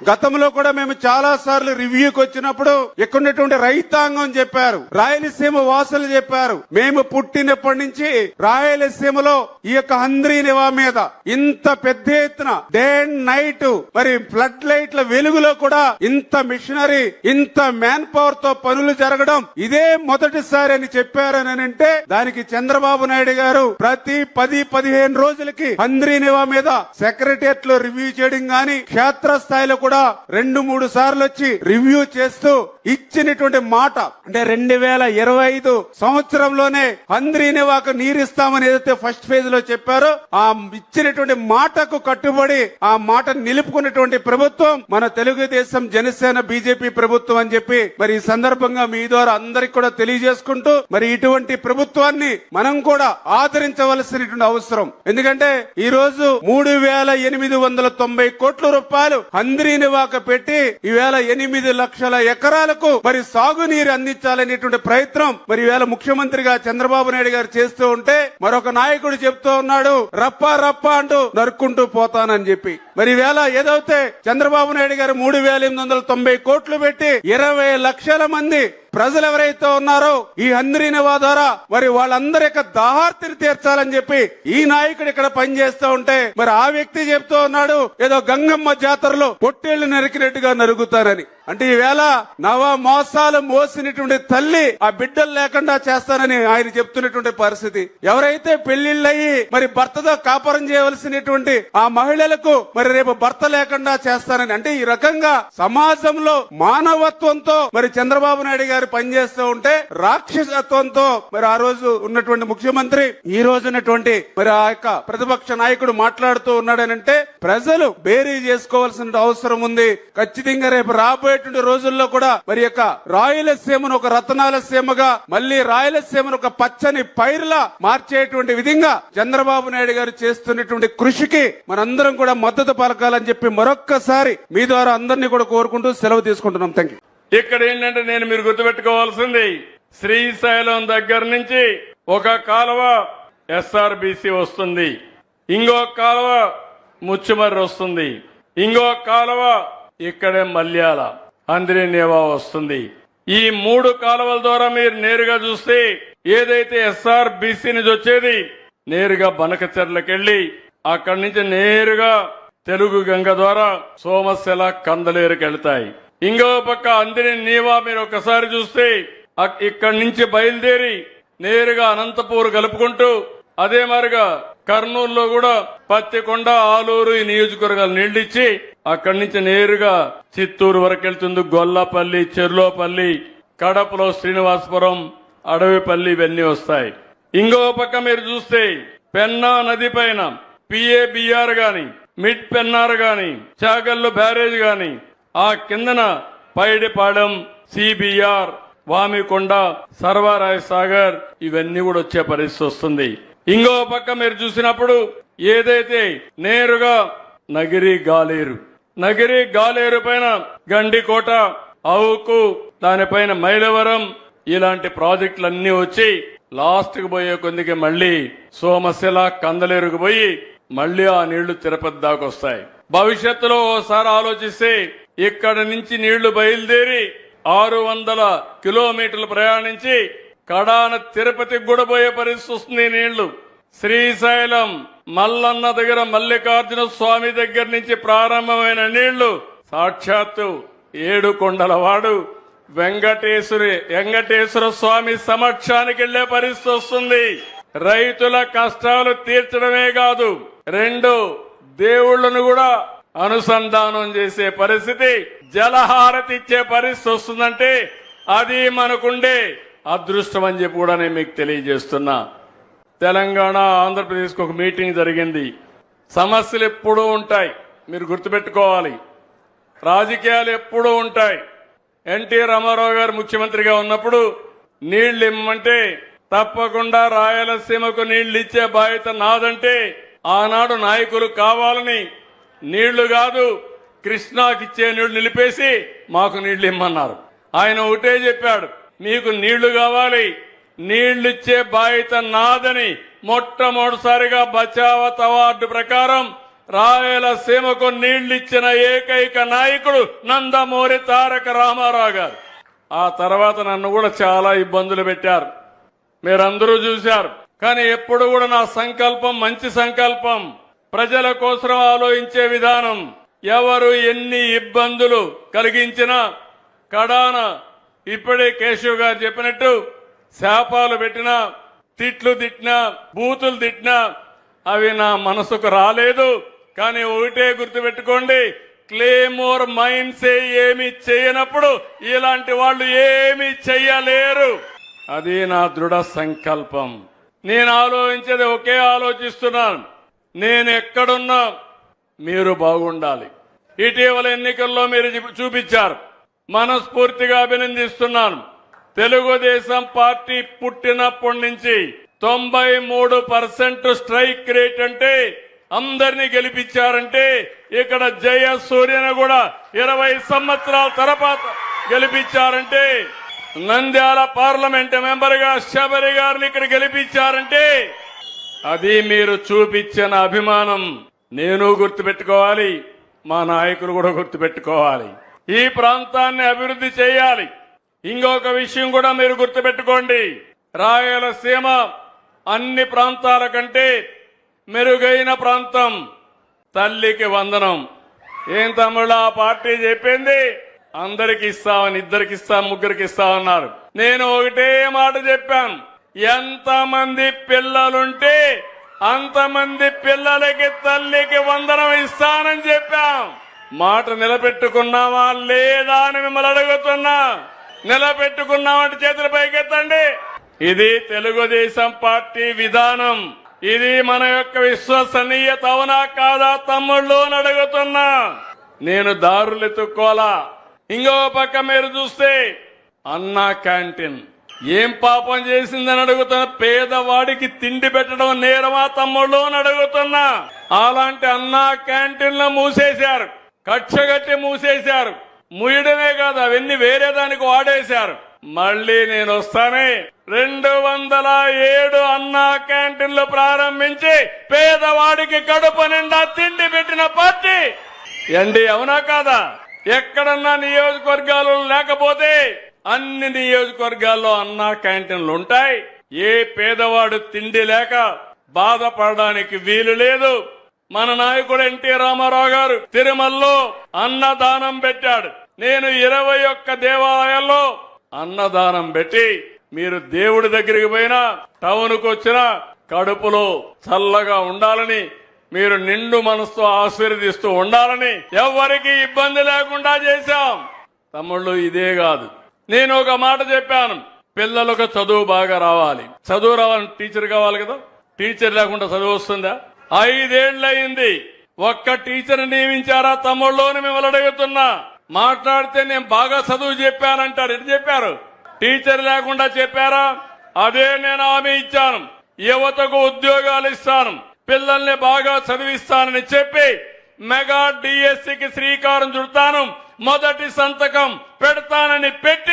గతంలో కూడా మేము చాలా సార్లు రివ్యూకి వచ్చినప్పుడు ఇక్కడ ఉన్నటువంటి రైతాంగం చెప్పారు రాయలసీమ వాసులు చెప్పారు. మేము పుట్టినప్పటి నుంచి రాయలసీమలో ఈ యొక్క హంద్రీ నివా మీద ఇంత పెద్ద ఎత్తున డే అండ్ నైట్ మరి ఫ్లడ్ లైట్ల వెలుగులో కూడా ఇంత మిషనరీ ఇంత మ్యాన్ పవర్తో పనులు జరగడం ఇదే మొదటిసారి అని చెప్పారని అంటే దానికి చంద్రబాబు నాయుడు గారు ప్రతి పది పదిహేను రోజులకి హంద్రీ నివా మీద సెక్రటరియట్లో రివ్యూ చేయడం గాని క్షేత్ర స్థాయిలో కూడా రెండు మూడు సార్లు వచ్చి రివ్యూ చేస్తూ ఇచ్చినటువంటి మాట అంటే రెండు వేల ఇరవై ఐదు సంవత్సరంలోనే హంద్రీ వాక నీరిస్తామని ఏదైతే ఫస్ట్ ఫేజ్లో చెప్పారో ఆ ఇచ్చినటువంటి మాటకు కట్టుబడి ఆ మాట నిలుపుకున్నటువంటి ప్రభుత్వం మన తెలుగుదేశం జనసేన బీజేపీ ప్రభుత్వం అని చెప్పి మరి ఈ సందర్భంగా మీ ద్వారా అందరికి కూడా తెలియజేసుకుంటూ మరి ఇటువంటి ప్రభుత్వాన్ని మనం కూడా ఆదరించవలసినటువంటి అవసరం. ఎందుకంటే ఈ రోజు మూడు వేల ఎనిమిది వందల తొంభై కోట్ల రూపాయలు హంద్రీ వాక పెట్టి ఈవేళ ఎనిమిది లక్షల ఎకరాలకు మరి సాగునీరు అందించాలనేటువంటి ప్రయత్నం మరి వేళ ముఖ్యమంత్రిగా చంద్రబాబు నాయుడు గారు చేస్తూ ఉంటే మరొక నాయకుడు చెప్తూ ఉన్నాడు రప్ప రప్ప అంటూ నరుక్కుంటూ పోతానని చెప్పి. మరి వేళ ఏదైతే చంద్రబాబు నాయుడు గారు మూడు వేల ఎనిమిది వందల తొంభై కోట్లు పెట్టి ఇరవై లక్షల మంది ప్రజలు ఎవరైతే ఉన్నారో ఈ హంద్రీనివా ద్వారా మరి వాళ్ళందరి యొక్క దాహార్తిని తీర్చాలని చెప్పి ఈ నాయకుడు ఇక్కడ పనిచేస్తూ ఉంటే మరి ఆ వ్యక్తి చెప్తూ ఉన్నాడు ఏదో గంగమ్మ జాతరలో పొట్టేళ్ళు నరికినట్టుగా నరుగుతారని. అంటే ఈవేళ నవ మోసాలు మోసినటువంటి తల్లి ఆ బిడ్డలు లేకుండా చేస్తానని ఆయన చెప్తున్నటువంటి పరిస్థితి. ఎవరైతే పెళ్ళిళ్ళయి మరి భర్తతో కాపురం చేయవలసినటువంటి ఆ మహిళలకు మరి రేపు భర్త లేకుండా చేస్తానని. అంటే ఈ రకంగా సమాజంలో మానవత్వంతో మరి చంద్రబాబు నాయుడు గారు పనిచేస్తూ ఉంటే రాక్షసత్వంతో మరి ఆ రోజు ఉన్నటువంటి ముఖ్యమంత్రి ఈ రోజు ఉన్నటువంటి మరి ఆ యొక్క ప్రతిపక్ష నాయకుడు మాట్లాడుతూ ఉన్నాడనంటే ప్రజలు బేరీ చేసుకోవాల్సిన అవసరం ఉంది. ఖచ్చితంగా రేపు రాబోయేటువంటి రోజుల్లో కూడా మరి యొక్క రాయలసీమను ఒక రతనాల సీమగా మళ్ళీ రాయలసీమను ఒక పచ్చని పైరులా మార్చేటువంటి విధంగా చంద్రబాబు నాయుడు గారు చేస్తున్నటువంటి కృషికి మనందరం కూడా మద్దతు పలకాలని చెప్పి మరొక్కసారి మీ ద్వారా అందరినీ కూడా కోరుకుంటూ సెలవు తీసుకుంటున్నాం. థ్యాంక్ యూ ఇక్కడ ఏంటంటే నేను మీరు గుర్తుపెట్టుకోవాల్సింది శ్రీశైలం దగ్గర నుంచి ఒక కాలువ ఎస్ఆర్బిసి వస్తుంది. ఇంకో కాలువ ముచ్చుమర్రి వస్తుంది. ఇంకో కాలువ ఇక్కడే మల్యాల అంద్రి నేవా వస్తుంది. ఈ మూడు కాలువల ద్వారా మీరు నేరుగా చూస్తే ఏదైతే ఎస్ఆర్బిసి నుంచి వచ్చేది నేరుగా బనకచెర్లకెళ్ళి అక్కడి నుంచి నేరుగా తెలుగు గంగ ద్వారా సోమశిల కందలేరుకెళ్తాయి. ఇంకో పక్క అందిని నీవా మీరు ఒకసారి చూస్తే అక్- ఇక్కడి నుంచి బయలుదేరి నేరుగా అనంతపూర్ కలుపుకుంటూ అదే మారిగా కర్నూలులో కూడా పత్తికొండ ఆలూరు ఈ నియోజకవర్గాలు నీళ్ళిచ్చి అక్కడి నుంచి నేరుగా చిత్తూరు వరకు వెళ్తుంది. గొల్లపల్లి చెర్లోపల్లి కడపలో శ్రీనివాసపురం అడవిపల్లి ఇవన్నీ వస్తాయి. ఇంకో పక్క మీరు చూస్తే పెన్నా నది పైన పిఏబిఆర్ గాని మిడ్ పెన్నార్ గాని చాగల్లు బ్యారేజ్ గాని ఆ కిందన పైడిపాడెం సిబిఆర్ వామికొండ సర్వరాజ్ సాగర్ ఇవన్నీ కూడా వచ్చే పరిస్థితి వస్తుంది. ఇంకో పక్క మీరు చూసినప్పుడు ఏదైతే నేరుగా నగిరి గాలేరు నగిరి గాలేరు పైన గండికోట అవుకు దానిపైన మైలవరం ఇలాంటి ప్రాజెక్టులన్నీ వచ్చి లాస్ట్కు పోయే కొద్దికి మళ్ళీ సోమశిల కందలేరుకు పోయి మళ్ళీ ఆ నీళ్ళు తిరుపతి దాకా వస్తాయి. భవిష్యత్తులో ఓసారి ఆలోచిస్తే ఇక్కడ నుంచి నీళ్ళు బయలుదేరి ఆరు వందల కిలోమీటర్లు ప్రయాణించి కడాన తిరుపతికి కూడా పోయే పరిస్థితి వస్తుంది నీళ్ళు. శ్రీశైలం మల్లన్న దగ్గర మల్లికార్జున స్వామి దగ్గర నుంచి ప్రారంభమైన నీళ్ళు. సాక్షాత్తు ఏడు కొండల వాడు వెంకటేశ్వరి వెంకటేశ్వర స్వామి సమక్షానికి వెళ్ళే పరిస్థితి వస్తుంది. రైతుల కష్టాలు తీర్చడమే కాదు రెండు దేవుళ్ళను కూడా అనుసంధానం చేసే పరిస్థితి జలహారతి ఇచ్చే పరిస్థితి వస్తుందంటే అది మనకుండే అదృష్టం అని చెప్పి కూడా నేను మీకు తెలియజేస్తున్నా. తెలంగాణ ఆంధ్రప్రదేశ్కి ఒక మీటింగ్ జరిగింది. సమస్యలు ఎప్పుడూ ఉంటాయి. మీరు గుర్తుపెట్టుకోవాలి. రాజకీయాలు ఎప్పుడూ ఉంటాయి. ఎన్టీ రామారావు గారు ముఖ్యమంత్రిగా ఉన్నప్పుడు నీళ్ళు ఇమ్మంటే తప్పకుండా రాయలసీమకు నీళ్ళు ఇచ్చే బాధ్యత నాదంటే ఆనాడు నాయకులు కావాలని నీళ్ళు కాదు కృష్ణాకి ఇచ్చే నీళ్ళు నిలిపేసి మాకు నీళ్ళు ఇమ్మన్నారు. ఆయన ఒకటే చెప్పాడు మీకు నీళ్ళు కావాలి నీళ్ళిచ్చే బాధ్యత నాదని మొట్టమొదటిసారిగా బచావత్ అవార్డు ప్రకారం రాయలసీమకు నీళ్ళిచ్చిన ఏకైక నాయకుడు నందమూరి తారక రామారావు గారు. ఆ తర్వాత నన్ను కూడా చాలా ఇబ్బందులు పెట్టారు. మీరందరూ చూశారు. కానీ ఎప్పుడు కూడా నా సంకల్పం మంచి సంకల్పం. ప్రజల కోసం ఆలోచించే విధానం ఎవరు ఎన్ని ఇబ్బందులు కలిగించినా కడాన ఇప్పుడే కేశవ్ గారు చెప్పినట్టు శాపాలు పెట్టినా తిట్లు తిట్టినా బూతులు తిట్టినా అవి నా మనసుకు రాలేదు. కానీ ఒకటే గుర్తుపెట్టుకోండి క్లేమోర్ మైండ్సే ఏమి చేయనప్పుడు ఇలాంటి వాళ్ళు ఏమి చెయ్యలేరు. అది నా దృఢ సంకల్పం. నేను ఆలోచించేది ఒకే ఆలోచిస్తున్నాను. నేను ఎక్కడున్నా మీరు బాగుండాలి. ఇటీవల ఎన్నికల్లో మీరు చూపించారు. మనస్ఫూర్తిగా అభినందిస్తున్నాను. తెలుగుదేశం పార్టీ పుట్టినప్పటి నుంచి తొంభై మూడు పర్సెంట్ స్ట్రైక్ రేట్ అంటే అందరినీ గెలిపించారంటే ఇక్కడ జయ సూర్యను కూడా ఇరవై సంవత్సరాల తర్వాత గెలిపించారంటే నంద్యాల పార్లమెంట్ మెంబర్గా శబరి గారిని ఇక్కడ గెలిపించారంటే అది మీరు చూపించిన అభిమానం నేను గుర్తుపెట్టుకోవాలి మా నాయకులు కూడా గుర్తుపెట్టుకోవాలి. ఈ ప్రాంతాన్ని అభివృద్ధి చేయాలి. ఇంకొక విషయం కూడా మీరు గుర్తుపెట్టుకోండి. రాయలసీమ అన్ని ప్రాంతాల కంటే మెరుగైన ప్రాంతం. తల్లికి వందనం. ఏం తమ్ముళ్ళు ఆ పార్టీ చెప్పింది? అందరికి ఇస్తామని ఇద్దరికి ఇస్తాం ముగ్గురికి ఇస్తామన్నారు. నేను ఒకటే మాట చెప్పాను. ఎంతమంది పిల్లలుంటే అంతమంది పిల్లలకి తల్లికి వందనం ఇస్తానని చెప్పాం. మాట నిలబెట్టుకున్నావా? లేదా అని మిమ్మల్ని అడుగుతున్నా. నిలబెట్టుకున్నామంటే చేతులు పైకెత్తండి. ఇది తెలుగుదేశం పార్టీ విధానం. ఇది మన యొక్క విశ్వసనీయత అవునా కాదా తమ్ముళ్ళు అని అడుగుతున్నా. నేను దారులు ఎత్తుక్కోలా ఇంకో పక్క మీరు చూస్తే అన్నా క్యాంటీన్. ఏం పాపం చేసిందని అడుగుతున్నా పేదవాడికి తిండి పెట్టడం నేరమా తమ్ముళ్ళు అని అడుగుతున్నా. అలాంటి అన్నా క్యాంటీన్లు మూసేశారు. కక్షగట్టి మూసేశారు. ముయడమే కాదు అవన్నీ వేరే దానికి వాడేశారు. మళ్ళీ నేను వస్తానే. రెండు వందల ఏడు అన్నా క్యాంటీన్లు ప్రారంభించి పేదవాడికి కడుపు నిండా తిండి పెట్టిన పార్టీ. ఎండి అవునా కాదా? ఎక్కడన్నా నియోజకవర్గాలు లేకపోతే అన్ని నియోజకవర్గాల్లో అన్నా క్యాంటీన్లు ఉంటాయి. ఏ పేదవాడు తిండి లేక బాధపడడానికి వీలు లేదు. మన నాయకుడు ఎన్టీ రామారావు గారు తిరుమలలో అన్నదానం పెట్టాడు. నేను ఇరవై ఒక్క దేవాలయాల్లో అన్నదానం పెట్టి మీరు దేవుడి దగ్గరికి పోయినా టౌన్కు వచ్చినా కడుపులో చల్లగా ఉండాలని మీరు నిండు మనసుతో ఆశీర్వదిస్తూ ఉండాలని ఎవరికి ఇబ్బంది లేకుండా చేశాం. తమ్ముళ్ళు ఇదే కాదు. నేను ఒక మాట చెప్పాను. పిల్లలకు చదువు బాగా రావాలి. చదువు రావాలని టీచర్ కావాలి కదా? టీచర్ లేకుండా చదువు వస్తుందా? ఐదేళ్ళయింది ఒక్క టీచర్ నియమించారా? తమ్ముళ్ళోని మిమ్మల్ని అడుగుతున్నా. మాట్లాడితే నేను బాగా చదువు చెప్పానంటారు. ఎటు చెప్పారు? టీచర్ లేకుండా చెప్పారా? అదే నేను హామీ ఇచ్చాను. యువతకు ఉద్యోగాలు ఇస్తాను. పిల్లల్ని బాగా చదివిస్తానని చెప్పి మెగా డిఎస్సికి శ్రీకారం చుడతాను. మొదటి సంతకం పెడతానని పెట్టి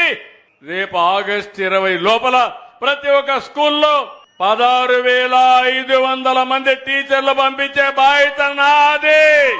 రేపు ఆగస్టు ఇరవై లోపల ప్రతి ఒక్క స్కూల్లో పదహారు వేల ఐదు వందల మంది టీచర్లు పంపించే బాధ్యత నాది.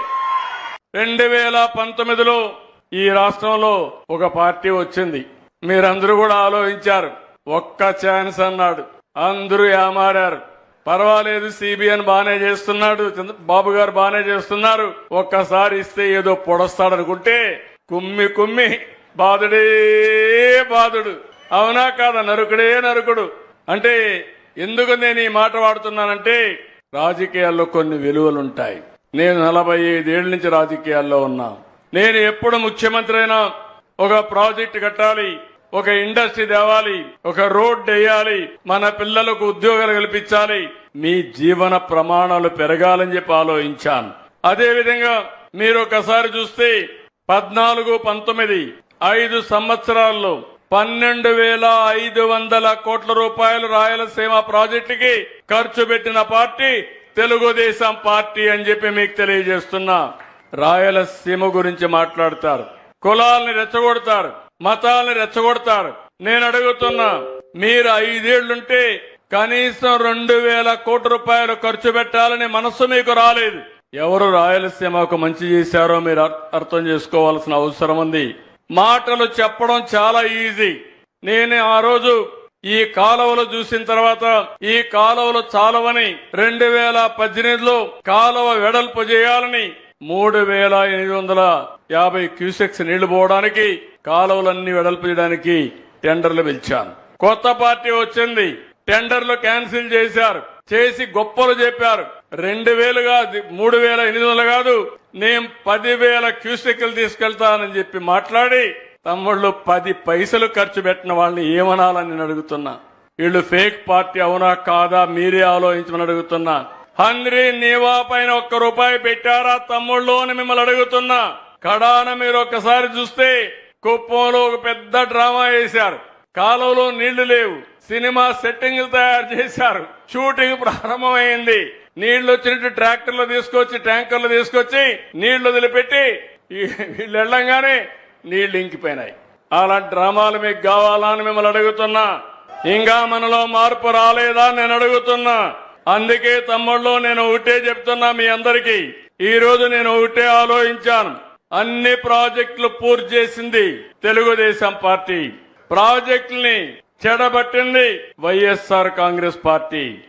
రెండు వేల పంతొమ్మిదిలో ఈ రాష్ట్రంలో ఒక పార్టీ వచ్చింది. మీరందరూ కూడా ఆలోచించారు. ఒక్క ఛాన్స్ అన్నాడు. అందరూ ఏమారారు. పర్వాలేదు సిబిఎన్ బానే చేస్తున్నాడు. చంద్ర- బాబు గారు బానే చేస్తున్నారు. ఒక్కసారి ఇస్తే ఏదో పొడస్తాడనుకుంటే కుమ్మి కుమ్మి బాధుడే బాధుడు. అవునా కాదా? నరుకుడే నరుకుడు. అంటే ఎందుకు నేను ఈ మాట వాడుతున్నానంటే రాజకీయాల్లో కొన్ని విలువలుంటాయి. నేను నలభై ఐదేళ్ళ నుంచి రాజకీయాల్లో ఉన్నా. నేను ఎప్పుడు ముఖ్యమంత్రి అయినా ఒక ప్రాజెక్ట్ కట్టాలి ఒక ఇండస్ట్రీ తేవాలి ఒక రోడ్ వేయాలి మన పిల్లలకు ఉద్యోగాలు కల్పించాలి. మీ జీవన ప్రమాణాలు పెరగాలని చెప్పి ఆలోచించాను. అదేవిధంగా మీరు ఒకసారి చూస్తే పద్నాలుగు పంతొమ్మిది ఐదు సంవత్సరాల్లో పన్నెండు వేల ఐదు వందల కోట్ల రూపాయలు రాయలసీమ ప్రాజెక్టుకి ఖర్చు పెట్టిన పార్టీ తెలుగుదేశం పార్టీ అని చెప్పి మీకు తెలియజేస్తున్నా. రాయలసీమ గురించి మాట్లాడతారు. కులాల్ని రెచ్చగొడతారు. మతాల్ని రెచ్చగొడతారు. నేను అడుగుతున్నా మీరు ఐదేళ్ళుంటే కనీసం రెండు వేల కోట్ల రూపాయలు ఖర్చు పెట్టాలని మనస్సు మీకు రాలేదు. ఎవరు రాయలసీమకు మంచి చేశారో మీరు అర్థం చేసుకోవాల్సిన అవసరం ఉంది. మాటలు చెప్పడం చాలా ఈజీ. నేను ఆ రోజు ఈ కాలువలు చూసిన తర్వాత ఈ కాలువలు చాలవని రెండు వేల పద్దెనిమిదిలో కాలువ వెడల్పు చేయాలని మూడు వేల ఎనిమిది వందల యాభై క్యూసెక్స్ నీళ్ళు పోవడానికి కాలువలన్నీ వెడల్పు చేయడానికి టెండర్లు పిలిచాను. కొత్త పార్టీ వచ్చింది. టెండర్లు క్యాన్సిల్ చేశారు. చేసి గొప్పలు చెప్పారు. రెండు వేలు కాదు మూడు వేల ఎనిమిది వందలు కాదు నేను పదివేల క్యూసెక్లు తీసుకెళ్తానని చెప్పి మాట్లాడి తమ్ముళ్ళు పది పైసలు ఖర్చు పెట్టిన వాళ్ళని ఏమనాలని నేను అడుగుతున్నా. వీళ్ళు ఫేక్ పార్టీ అవునా కాదా మీరే ఆలోచించమని అడుగుతున్నా. హంద్రీ నీవా పైన ఒక్క రూపాయి పెట్టారా తమ్ముళ్ళు అని మిమ్మల్ని అడుగుతున్నా. కడాన మీరు ఒక్కసారి చూస్తే కుప్పంలో ఒక పెద్ద డ్రామా వేశారు. కాలువలో నీళ్ళు లేవు. సినిమా సెట్టింగ్ తయారు చేశారు. షూటింగ్ ప్రారంభమైంది. నీళ్ళు వచ్చినట్టు ట్రాక్టర్లు తీసుకొచ్చి ట్యాంకర్లు తీసుకొచ్చి నీళ్ళు వదిలిపెట్టి వీళ్ళు వెళ్ళంగానే నీళ్ళు ఇంకిపోయినాయి. అలాంటి డ్రామాలు మీకు కావాలా అని మిమ్మల్ని అడుగుతున్నా. ఇంకా మనలో మార్పు రాలేదా నేను అడుగుతున్నా. అందుకే తమ్ముళ్ళు నేను ఒకటే చెప్తున్నా మీ అందరికీ. ఈ రోజు నేను ఒకటే ఆలోచించాను. అన్ని ప్రాజెక్టులు పూర్తి చేసింది తెలుగుదేశం పార్టీ. ప్రాజెక్టుల్ని చెడబట్టింది వైఎస్ఆర్ కాంగ్రెస్ పార్టీ.